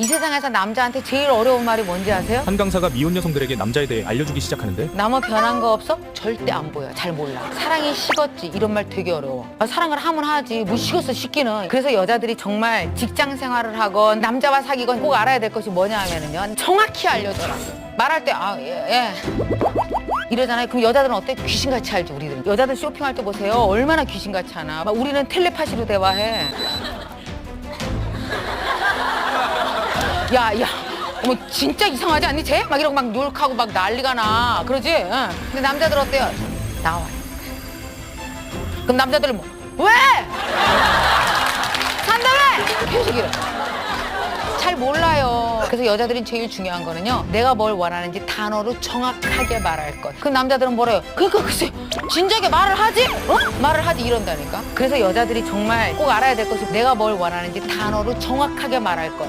이 세상에서 남자한테 제일 어려운 말이 뭔지 아세요? 한 강사가 미혼 여성들에게 남자에 대해 알려주기 시작하는데 나무 변한 거 없어? 절대 안 보여. 잘 몰라. 사랑이 식었지. 이런 말 되게 어려워. 아, 사랑을 하면 하지. 뭐 식었어, 식기는. 그래서 여자들이 정말 직장 생활을 하건 남자와 사귀건 꼭 알아야 될 것이 뭐냐 하면은요. 정확히 알려줘라. 말할 때, 아, 예, 예. 이러잖아요. 그럼 여자들은 어때? 귀신같이 알지, 우리들은. 여자들 쇼핑할 때 보세요. 얼마나 귀신같이 하나. 막 우리는 텔레파시로 대화해. 야, 야. 어머, 진짜 이상하지 않니, 쟤? 막 이러고 막 욕하고 막 난리가 나. 그러지? 응. 근데 남자들 어때요? 나와요. 그럼 남자들은 뭐, 왜? 산다며! 계속 이래. 잘 몰라요. 그래서 여자들이 제일 중요한 거는요. 내가 뭘 원하는지 단어로 정확하게 말할 것. 그 남자들은 뭐래요? 그거 글쎄 진작에 말을 하지? 어? 말을 하지 이런다니까. 그래서 여자들이 정말 꼭 알아야 될 것이 내가 뭘 원하는지 단어로 정확하게 말할 것.